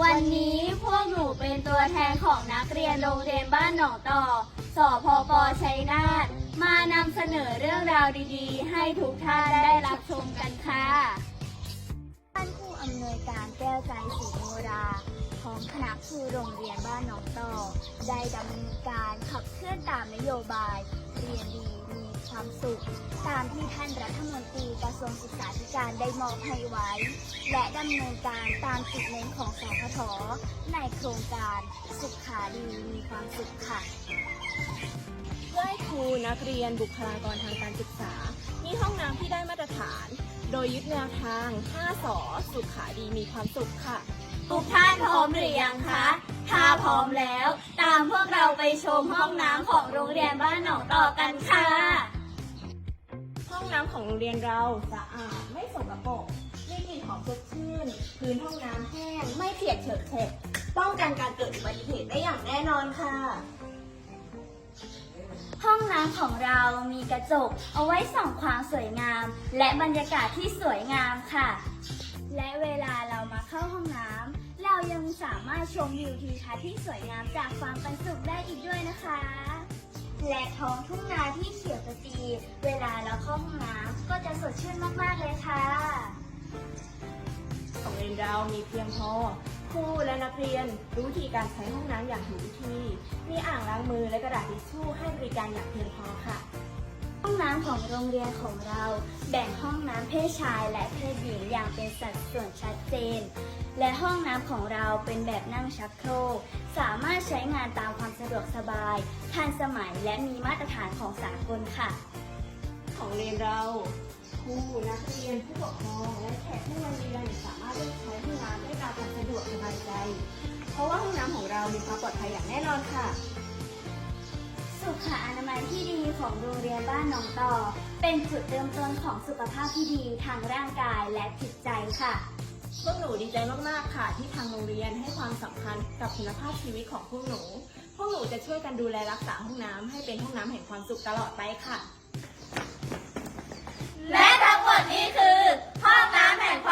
วันนี้พวกหนูเป็นตัวแทนของนักเรียนโรงเรียนบ้านหนองต่อ สพปชัยนาท มานำเสนอเรื่องราวดีๆ ให้ทุกท่านได้รับชมกันค่ะท่านผู้อำนวยการแก้วใจศรีโมราของคณะครูโรงเรียนบ้านหนองต่อ ได้ดำเนินการขับเคลื่อนตามนโยบาย เรียนดี ความสุข ตามที่ท่านรัฐมนตรีกระทรวงศึกษาธิการได้มอบให้ไว้ และดำเนินการตามจุดเน้นของสพทในโครงการสุขขาดีมีความสุขค่ะเพื่อให้ครูนักเรียนบุคลากรทางการศึกษา มีห้องน้ำที่ได้มาตรฐาน โดยยึดแนวทาง 5สอสุขขาดีมีความสุขค่ะ ทุกท่านพร้อมหรือยังคะ ถ้าพร้อมแล้ว ตามพวกเราไปชมห้องน้ำของโรงเรียนบ้านหนองต่อกันค่ะห้องน้ำ ของโรงเรียนเราสะอาดไม่สกปรกมีกลิ่นหอมสดชื่น พื้นห้องน้ำแห้ง ไม่เปียกเฉอะแฉะป้องกันการเกิดอุบัติเหตุได้อย่างแน่นอนค่ะ ห้องน้ำของเรามีกระจก เอาไว้ส่องความสวยงาม และบรรยากาศที่สวยงามค่ะ และเวลาเรามาเข้าห้องน้ำเรายังสามารถชมวิวทิวทัศน์ที่สวยงามจากฟาร์มปันสุขได้อีกด้วยนะคะ และท้องทุ่งนาที่เขียว เวลาเราเข้าห้องน้ำก็จะสดชื่นมากๆเลยค่ะ ของเรียนเรามีเพียงพอครูและนักเรียนรู้วิธีการใช้ห้องน้ำอย่างถูกวิธี มีอ่างล้างมือและกระดาษทิชชู่ให้บริการอย่างเพียงพอค่ะ ห้องน้ำของโรงเรียนของเราแบ่งห้องน้ำเพศชายและเพศหญิงอย่างเป็นสัดส่วนชัดเจน และห้องน้ำของเราเป็นแบบนั่งชักโครกสามารถใช้งานตามความสะดวกสบาย ทันสมัยและมีมาตรฐานของสากลค่ะ ของเรียนเราครูนักเรียนผู้ปกครองและแขกผู้มาเรียนสามารถเลือกใช้ห้องน้ำได้ตามความสะดวกสบายใจ เพราะว่าห้องน้ำของเรามีความปลอดภัยอย่างแน่นอนค่ะ สุขอนามัยที่ดีของโรงเรียนบ้านหนองต่อ เป็นจุดเริ่มต้นของสุขภาพที่ดีทางร่างกายและจิตใจค่ะพวกหนูดีใจมาก ๆ ค่ะ ที่ทางโรงเรียนให้ความสำคัญกับคุณภาพชีวิตของพวกหนูพ พวกหนูจะช่วยกันดูแลรักษาห้องน้ำให้เป็นห้องน้ำแห่งความสุขตลอดไปค่ะ และทั้งหมดนี้คือห้องน้ำแห่งความ